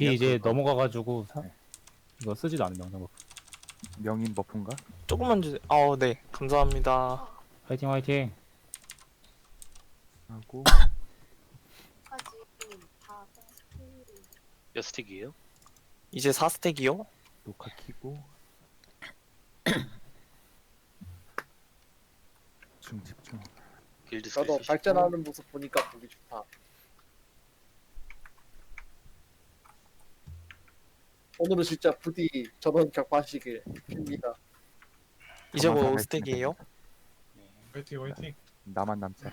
이 이제. 넘어가가지고 사- 네. 이거 쓰지도 않는 명령 버프. 명인 버프인가? 조금만 주세요. 아우 네 감사합니다. 화이팅 화이팅. 하고 몇 스틱이에요? 이제 4스택이요? 녹화 키고 중집중 길드 스킬 발전하는 모습 보니까 보기 좋다. 오늘은 진짜 부디 저런 격파시길 빕니다. 이제 곧 도망가야 5스택이에요? 화이팅 화이팅 나만 남자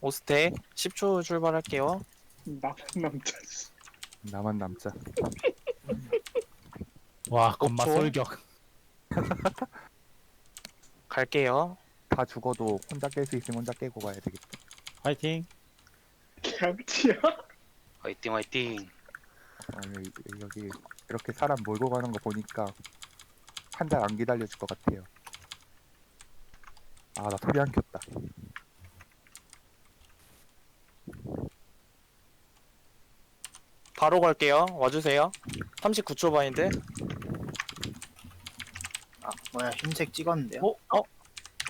5스택 10초 출발할게요. 나 남자 나만 남자 와 초. 솔격. 갈게요. 다 죽어도 혼자 깰 수 있으면 혼자 깨고 가야 되겠다 화이팅. 개암치야 화이팅 화이팅 아니 여기 이렇게 사람 몰고 가는 거 보니까 한 달 안 기다려줄 것 같아요 아 나 소리 안 켰다 바로 갈게요. 와주세요. 39초 바인드. 아 뭐야 흰색 찍었는데요? 어? 어?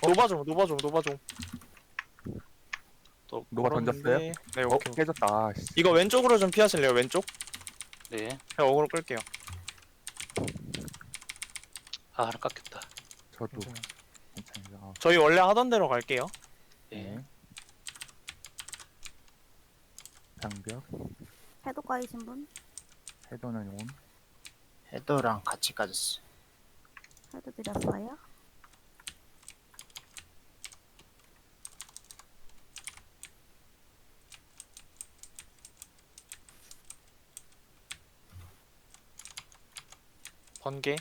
노바종 노바종 노바종. 또 노바 던졌어요? 네 어 오케이. 깨졌다 아, 씨. 이거 왼쪽으로 좀 피하실래요? 왼쪽? 네. 제가 어그로 끌게요. 아 하나 깎였다 저도 괜찮아요 아, 저희 원래 하던 대로 갈게요. 네. 네 장벽 해도 까이신 분? 헤더는 온 헤더랑 같이 까졌어. 해도 드렸어요? 번개.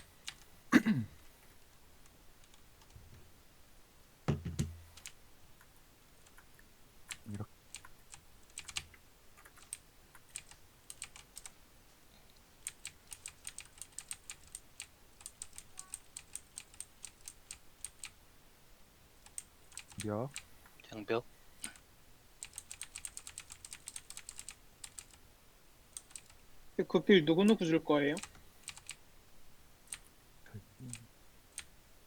이렇게. 몇 장벽. 그필 누구누구 줄 거예요?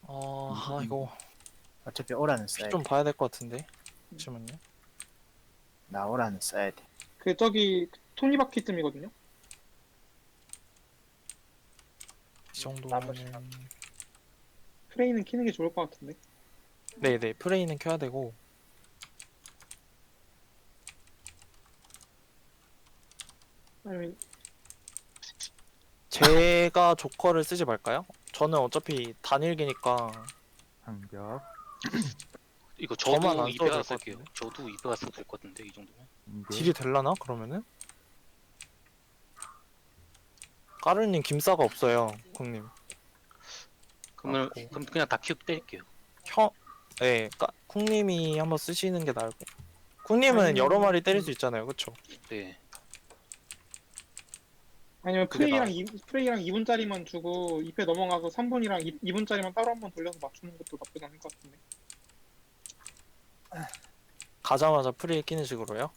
어, 아 이거 어차피 오라는 써야 돼. 좀 봐야 될 것 같은데. 잠시만요. 나 오라는 써야 돼. 그 저기 톱니바퀴쯤이거든요 이 정도면은 프레이는 키는 게 좋을 것 같은데 네네 프레이는 켜야 되고 아니면 제가 조커를 쓰지 말까요? 저는 어차피 단일기니까 장벽 이거 저만 안 저도 써도 200가 될것 쓸게요 같은데? 저도 200가 써도 될것 같은데 이 정도면 딜이 될라나 그러면은? 까르님 김싸가 없어요 콩님 그러면 맞고. 그럼 그냥 다 키우 때릴게요 형, 네, 까, 콩님이 한번 쓰시는 게 나을 거. 콩님은 아니, 여러 마리 때릴 수 있잖아요, 그쵸? 네 아니면 그게 프레이랑 이, 프레이랑 2분짜리만 주고 2패 넘어가서 3분이랑 2, 분짜리만 따로 한 번 돌려서 맞추는 것도 나쁘지 않을 것 같은데 가자마자 프레이 끼는 식으로요?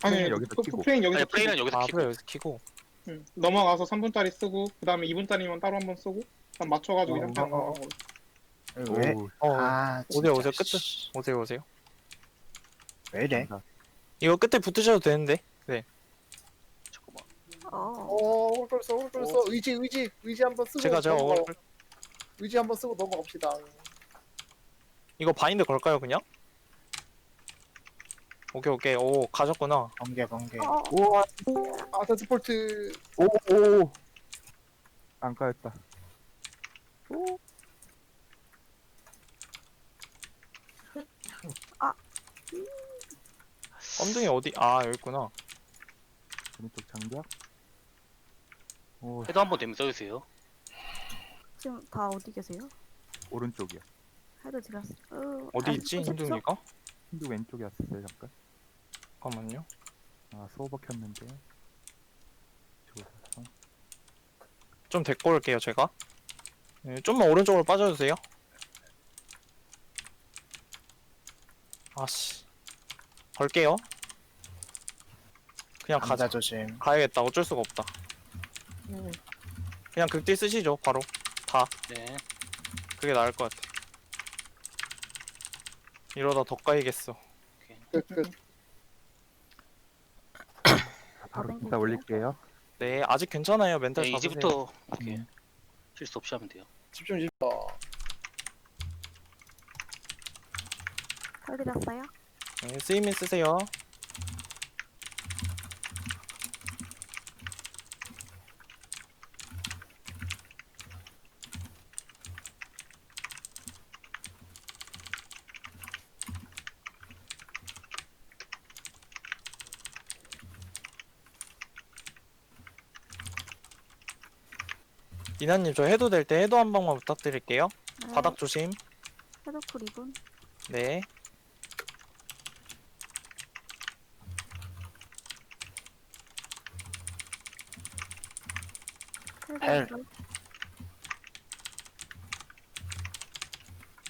프레이는 아니 여기서 프- 키고 프레이는 여기서 아니 프레이는 키고, 여기서 아, 키고 프레이 여기서 키고. 응. 넘어가서 3분짜리 쓰고 그 다음에 2분짜리만 따로 한 번 쓰고 그다음 맞춰가지고 어, 그냥 어, 어. 바로 왜? 오우, 어, 아 오세요, 오세요, 끝에. 씨. 오세요, 오세요. 왜 이래? 이거 끝에 붙으셔도 되는데. 잠깐만 어. 오, 벌써, 벌써 의지, 의지, 의지 한번 쓰고 제가, 제가 넘어가- 끌... 의지 한번 쓰고 넘어갑시다. 이거 바인드 걸까요, 그냥? 오케이, 오케이. 오, 가셨구나. 번개 번개. 어. 우와, 아세스폴트 오오 안 까였다 엉덩이 어디? 아, 여기 있구나. 오른쪽 장벽 오 해도 한번 되면 써주세요 지금 다 어디 계세요? 오른쪽이야 해도 드렸어요. 어, 어디 아, 있지? 힘둥이가? 힌두 왼쪽에 왔었어요 잠깐 잠깐만요. 아 소버 켰는데 좀 데리고 올게요, 제가. 네, 좀만 오른쪽으로 빠져주세요. 아씨. 걸게요. 그냥 가자. 조심. 가야겠다. 어쩔 수가 없다. 음, 그냥 극딜 쓰시죠. 바로 다. 네. 그게 나을 것 같아. 이러다 더 까이겠어. 끝, 끝. 바로. 김사 올릴게요. 네, 아직 괜찮아요. 멘탈 네, 잡으세요. 이제부터 이렇게 음. 실수 없이 하면 돼요. 집중 집중. 털 드렸어요? 네, 스이민 쓰세요. 이나님 저 해도 될 때 해도 한 방만 부탁드릴게요. 네. 바닥 조심. 헤드풀 2분. 네. 헬.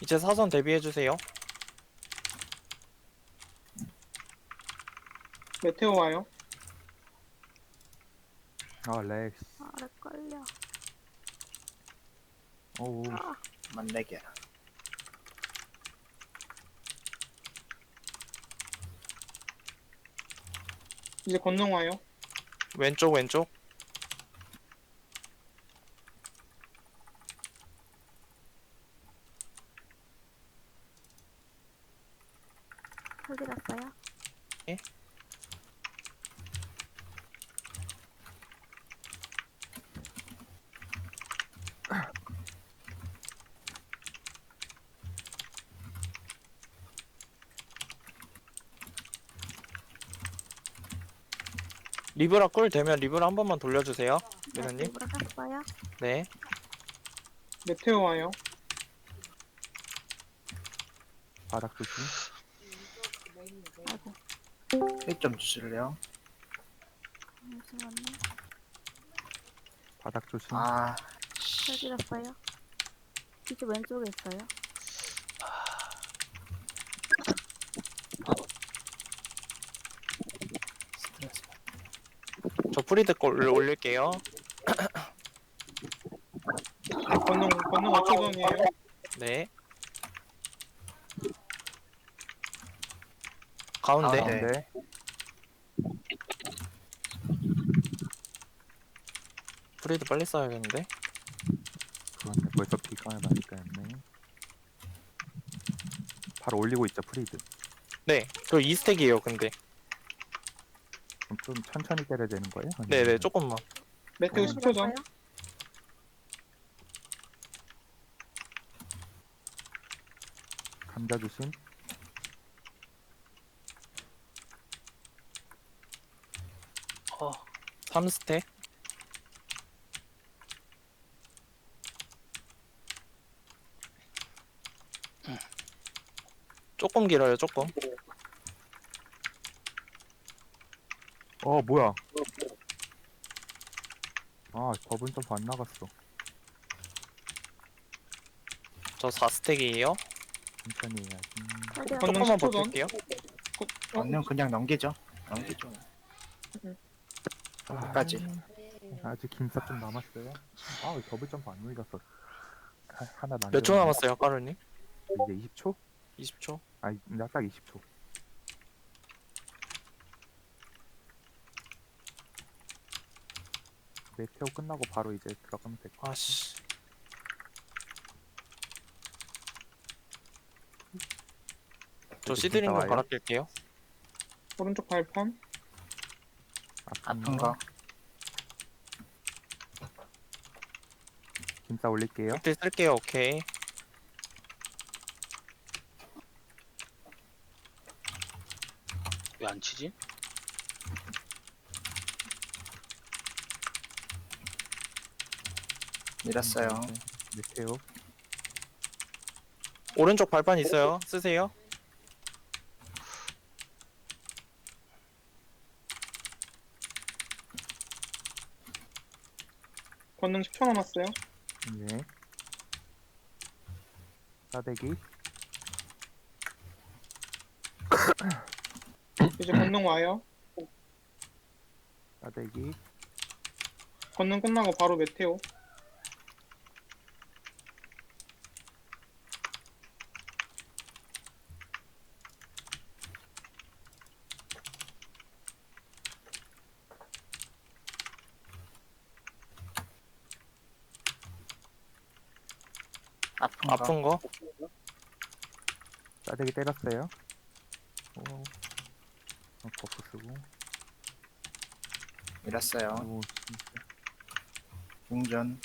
이제 사선 대비해 주세요. 메테오 와요. 아 렉스. 아래 걸려. 오우. 만내게. 이제 건능 와요. 왼쪽 왼쪽. 털 드렸어요? 예? 리브라 꿀 되면 리브라 한 번만 돌려주세요. 네, 미나님? 일부러 샀어요? 네. 메테오 와요. 바닥 조심. 아이고. 힐좀 주실래요? 잠시만요. 바닥 조심. 아, 털 드렸어요? 이제 왼쪽에 있어요? 스트레스. 저 프리드 걸 올릴게요. 건능 5초 전이에요. 네. 가운데. 아, 네. 네. 프리드 빨리 써야겠는데. 그렇네. 벌써 비강을 많이 까였네. 바로 올리고 있죠 프리드. 네. 저 2스택이에요, 근데. 그럼 좀 천천히 때려야 되는 거예요? 네네, 아니면은 조금만. 음. 10초 전. 드렸어요? 감자 조심. 어, 3스택. 조금 길어요, 조금. 어 뭐야? 아 버분 점프 안 나갔어. 저 4스택이에요. 천천히 해야지. 건능 조금만 10초 전. 버틸게요. 어, 언능 그냥 넘기죠. 넘기죠. 끝까지. 아, 아직 김사 좀 남았어요. 아 더블 점프 안 눌렸어. 하, 하나 만. 몇초 남았어요, 까루님? 이제 20초? 20초. 아, 나딱 20초. 메테오 끝나고 바로 이제 들어가면 될 것 같아. 아씨. 저 시드링 좀 와요? 갈아낄게요. 오른쪽 발판. 아픈 거. 김사 올릴게요. 극딜 쓸게요, 오케이. 왜 안 치지? 밀었어요. 메테오. 오른쪽 발판 있어요. 쓰세요. 건능 10초 남았어요. 네. 싸대기. 이제 건능 와요. 싸대기 건능 끝나고 바로 메테오. 아픈 거. 아픈 거 싸대기 때렸어요. 오. 어, 버프 쓰고. 밀었어요. 오, 진짜. 공전.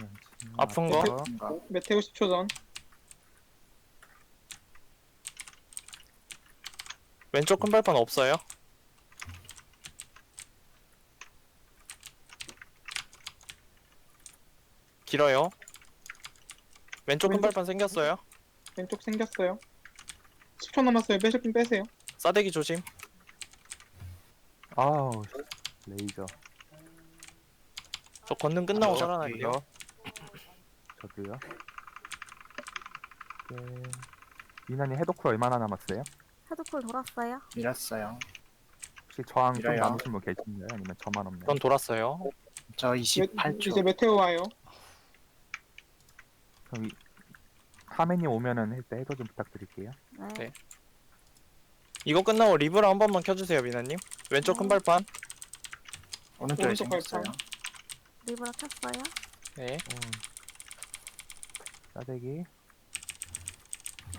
양치. 아픈 거? 아픈 거. 메테오 10초 전. 왼쪽 큰 발판 없어요 길어요 왼쪽 큰 왼쪽- 발판 생겼어요 왼쪽 생겼어요. 10초 남았어요. 빼실 분 빼세요. 싸대기 조심 아우, 레이저. 저 건능 끝나고 어, 살아날게요 저도요. 네. 미나님 해독쿨 얼마나 남았어요? 헤드콜 돌았어요. 밀었어요. 혹시 저항 좀 밀어요. 남으신 분 계신가요? 아니면 저만 없나요? 전 돌았어요 저 메- 28초. 이제 메테오 와요. 그럼 이, 하메님 오면은 일단 해도 좀 부탁드릴게요. 네. 네. 이거 끝나고 리브라 한 번만 켜주세요 미나님 왼쪽 큰 발판 오른쪽에 오른쪽 생겼어요. 발판. 리브라 켰어요. 네 오. 싸대기.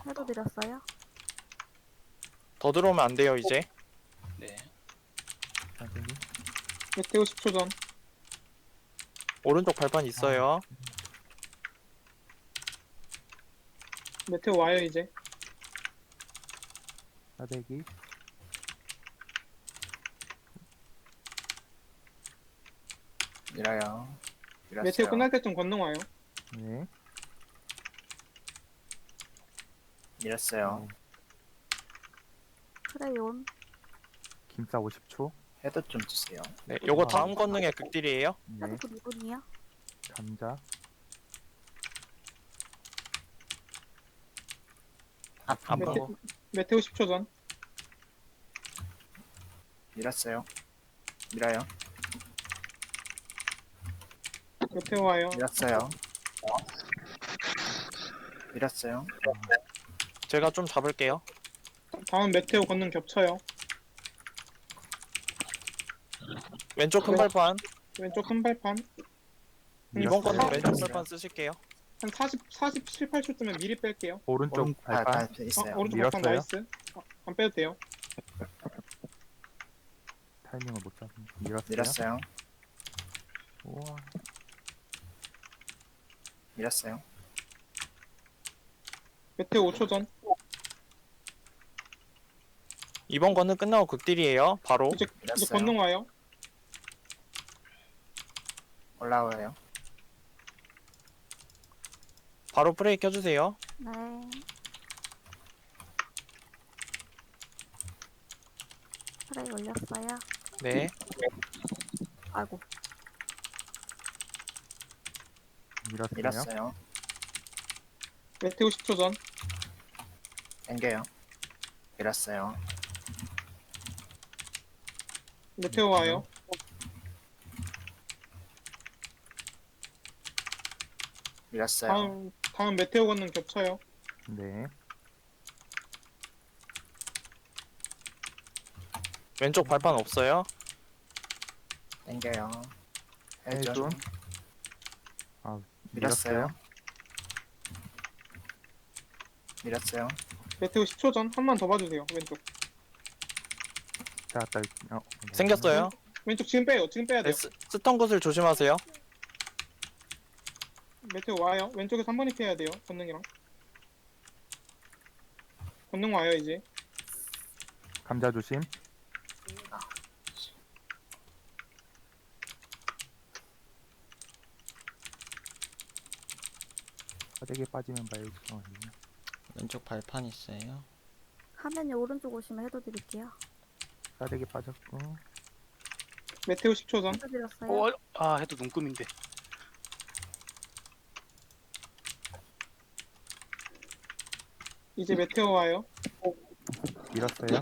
해도 드렸어요. 더 들어오면 안 돼요 이제 네. 싸대기. 메테오 10초 전. 오른쪽 발판 있어요 메테오 와요 이제. 싸대기. 밀어요. 밀었어요. 메테오 끝날 때쯤 건능 와요. 네. 밀었어요. 크레용. 김싸 50초. 헤드 좀 주세요. 네 요거 다음 건능의 극딜이에요 네. 헤드콜 2분이요. 감자. 아픈 거. 거 메테오 10초 전. 밀었어요. 밀어요. 메테오 와요. 밀었어요. 밀었어요. 제가 좀 잡을게요 다음 메테오 건능 겹쳐요. 왼쪽 큰 네. 발판 왼쪽 큰 발판. 이번 밀었어요. 건능 왼쪽 발판 쓰실게요 한 40, 47, 8초쯤에 미리 뺄게요. 오른쪽 오른 발판. 발 어, 있어요. 오른쪽 발판 밀었어요? 나이스. 어, 안 빼도 돼요. 타이밍을 못 잡는. 밀었어요. 밀었어요. 우와. 밀었어요. 메테오 5초 전. 이번 건능 끝나고 극딜이에요 바로 이제 이제 밀었어요. 건능 와요. 올라와요. 바로 프레이 켜주세요 네. 프레이 올렸어요. 네 아이고. 밀었어요. 밀었어요. 메테오 10초 전. 당겨요. 밀었어요. 메테오 와요. 밀었어요. 다음 다음 메테오 건능 겹쳐요. 네. 왼쪽 발판 없어요 당겨요. 해줘. 해준. 아, 밀었어요. 밀었어요. 메테오 10초 전. 한 번 더 봐주세요. 왼쪽. 자, 딸. 어, 네. 생겼어요 왼쪽 지금 빼요. 지금 빼야 네, 돼요. 스, 스턴 굿을 조심하세요 메테오 와요. 왼쪽에서 한 번에 피해야 돼요. 건능이랑. 건능 와요 이제. 감자 조심. 싸대기 빠지면. 어, 네. 왼쪽 발판 있어요. 화면이 오른쪽 오시면 해도 드릴게요. 싸대기 빠졌고. 메테오 10초 전. 해도 드렸어요. 어, 아 해도 눈금인데. 이제 메테오 와요. 밀었어요.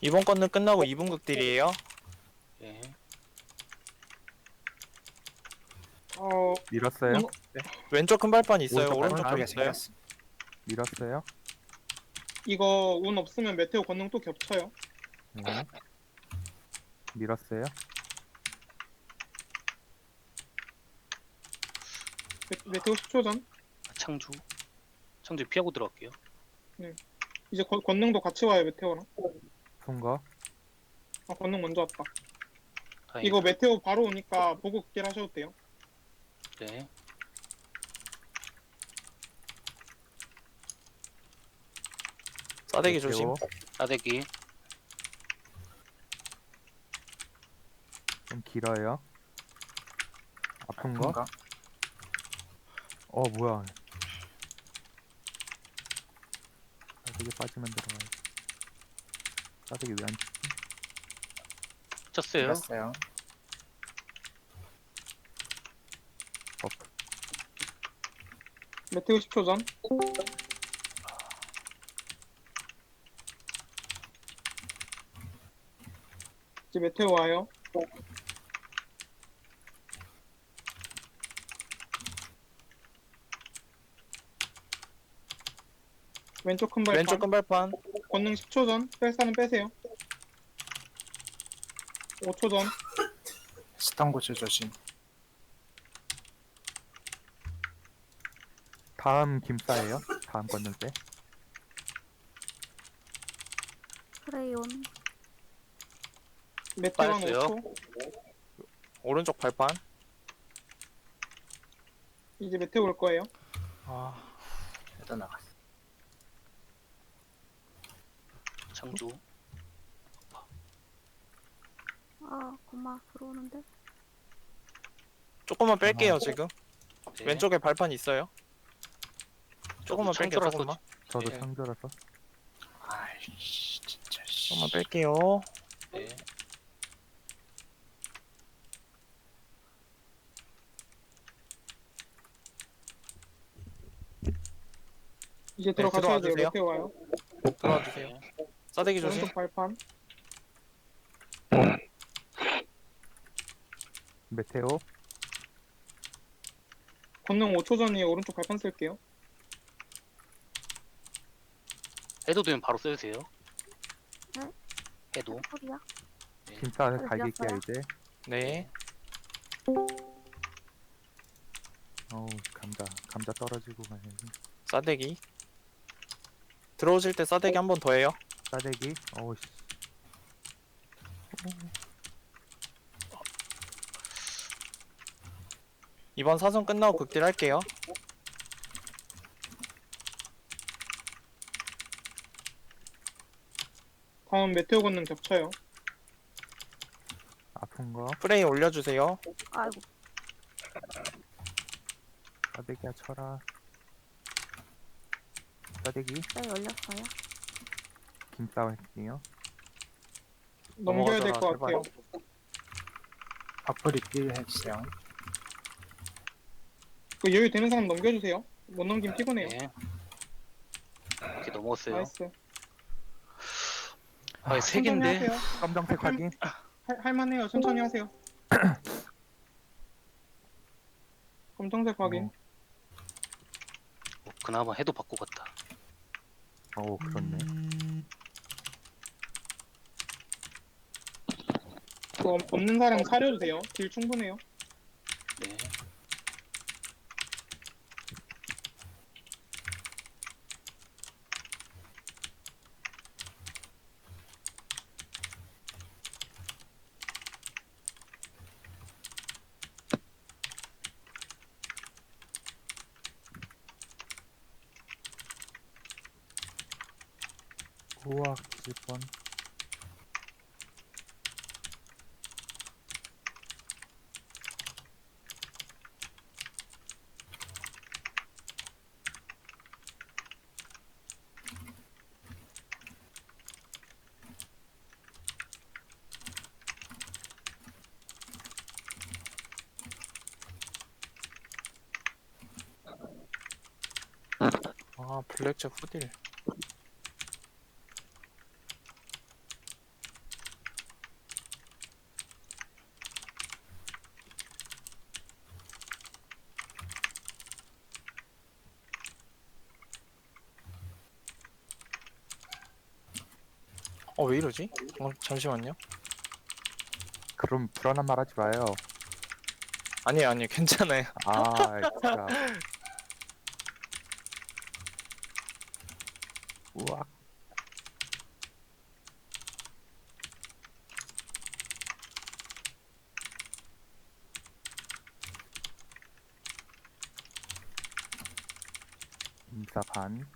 이번 건은 끝나고 2분 극딜이에요. 네. 어 밀었어요. 음, 왼쪽 큰 발판 있어요. 오른쪽 하게 있어요. 밀었어요. 이거 운 없으면 메테오 권능 또 겹쳐요. 네. 밀었어요. 메, 메테오 10초 전. 창주. 창주 피하고 들어갈게요. 이제 권- 권능도 같이 와요 메테오랑. 통과. 아 권능 먼저 왔다. 다행이다. 이거 메테오 바로 오니까 보고 극딜 하셔도 돼요. 네. 싸대기 조심. 메테오. 싸대기. 좀 길어요. 아픈 거? 어 뭐야? 싸대기 빠지면 들어가요. 싸대기 왜안 쳤어요. 버프? 메테오 10초 전. 이제 메테오 와요. 왼쪽 큰 발판. 왼쪽 큰 발판. 권능 10초 전. 뺄 사람 빼세요. 5초 전. 스턴 고추 조심. 다음 김싸예요. 다음 건능 때. 프레이온. 메테오 한 빠졌어요. 5초. 오른쪽 발판. 이제 메테오 올 거예요. 아, 해도 나갔어. 창주. 아, 고마 들어오는데. 조금만 뺄게요 지금. 네. 왼쪽에 발판 있어요. 조금만 뺄게요. 창조라서 조금만. 저도 예. 창조라서. 아이씨 진짜. 씨. 조금만 뺄게요. 네. 이제 들어가셔야 돼요. 들어와 주세요. 메테오 와요. 들어와 주세요. 네. 싸대기 조심. 오른쪽 발판. 메테오. 권능 5초 전이에요. 오른쪽 발판 쓸게요. 해도 되면 바로 쓰세요. 네. 해도. 소리야? 김싸 어, 갈길게요? 이제. 네. 어우 감자 감자 떨어지고 가야지. 싸대기. 들어오실 때 싸대기 한 번 더 해요. 싸대기. 어우 씨. 이번 사선 끝나고 극딜 할게요. 다음 메테오 권능 겹쳐요. 아픈 거. 프레이 올려주세요. 아이고, 싸대기야 쳐라. 싸대기. 네, 열렸어요. 김싸 할게요. 넘겨야 될 것 넘어가잖아, 같아요. 앞으로 딜 해주세요. 그 여유 되는 사람 넘겨주세요. 못 넘기면 피곤해요. 네. 이렇게 넘어갔어요. 나이스. 아, 세 천천히 개인데. 하세요. 검정색 확인. 할, 할만해요. 천천히 하세요. 검정색 확인. 어, 그나마 해도 받고 갔다. 어우 그렇네. 그거 없- 없는 사람 사려주세요. 딜 충분해요. 네. 블랙잭 후딜. 어, 왜 이러지? 어, 잠시만요. 그럼 불안한 말 하지 마요. 아니, 아니, 괜찮아요. 아 진짜. 우와. 인사 반.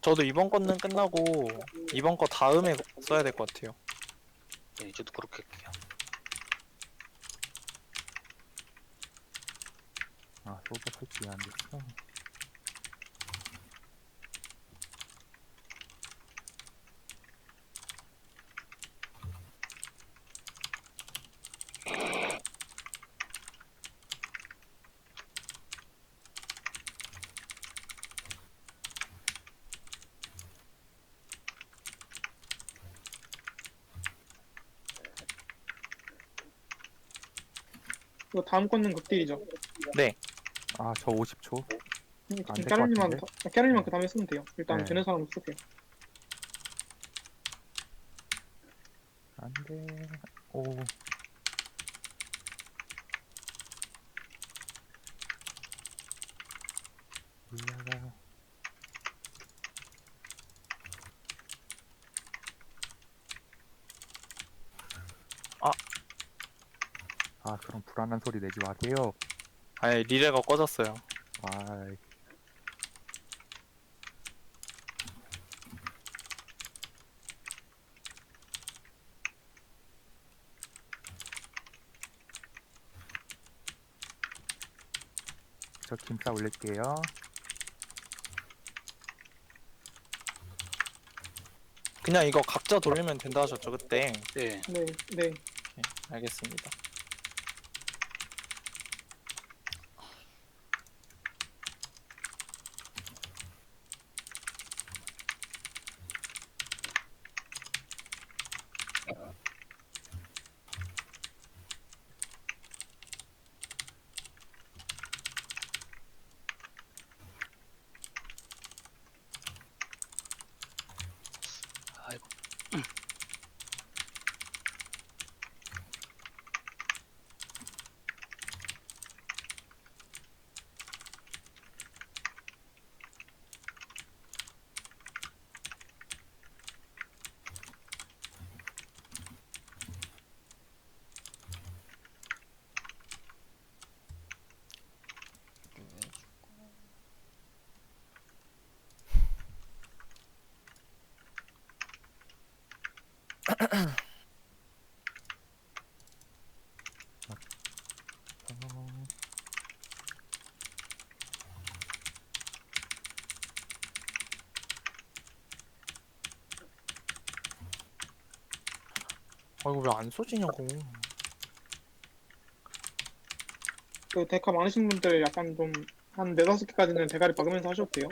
저도 이번 건는 끝나고 이번 거 다음에 써야 될 것 같아요. 네, 저도 그렇게 할게요. 아 소드 설치 안 됐어. 이거 다음 건는 극딜이죠. 아 저 50초. 안될것 깨르님만 같은데? 깨르님만 그 다음에 쓰면 돼요. 일단 네. 되는 사람 쓸게요. 안돼. 오. 올라가. 아. 아 불안한 소리 내지 마세요. 아니, 리레가 꺼졌어요. 아 저 김싸 올릴게요. 그냥 이거 각자 돌리면 된다 하셨죠, 그때? 네, 네, 네. 알겠습니다. 아, 이거 왜안 쏘지냐고. 그 데카 많으신 분들 약간 좀 한 네다섯 개까지는 대가리 박으면서 돼요.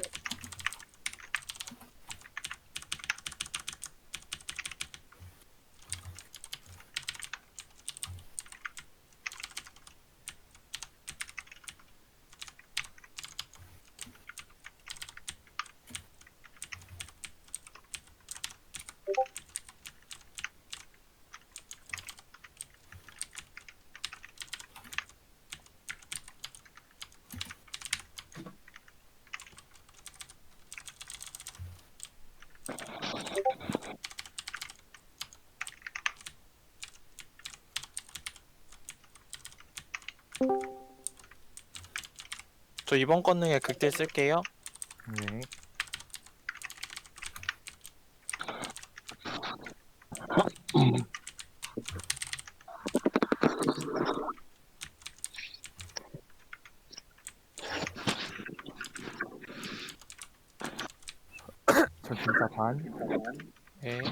저 이번 건능에 극딜 쓸게요. 네. 저 김싸 반. 네.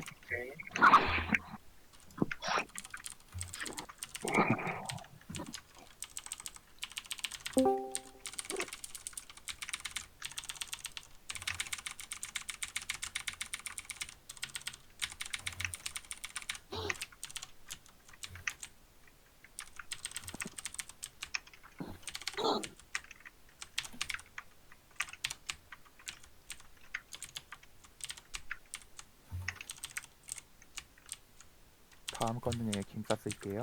다음 건능에 김사 쓸게요.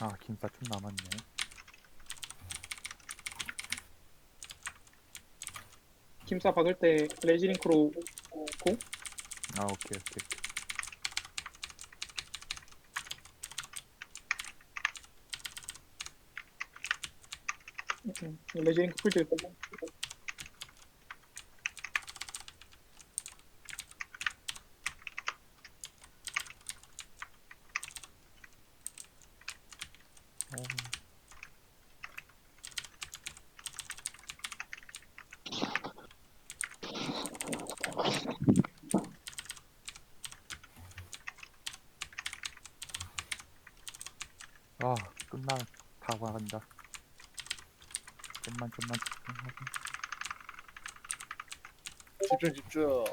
아 김사 좀 남았네. 김사 박을 때 레지링크로 고? 아 오케이 오케이. 음, 레지링크 풀질 거고. 어, 아 끝나 다 와간다. 좀만 좀만 집중하고. 집중 집중.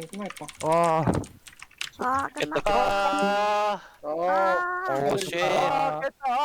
대방 끝났다. 와 아, 끝났다. 아, 아, 아, 오, 쉣. 아, 깼다.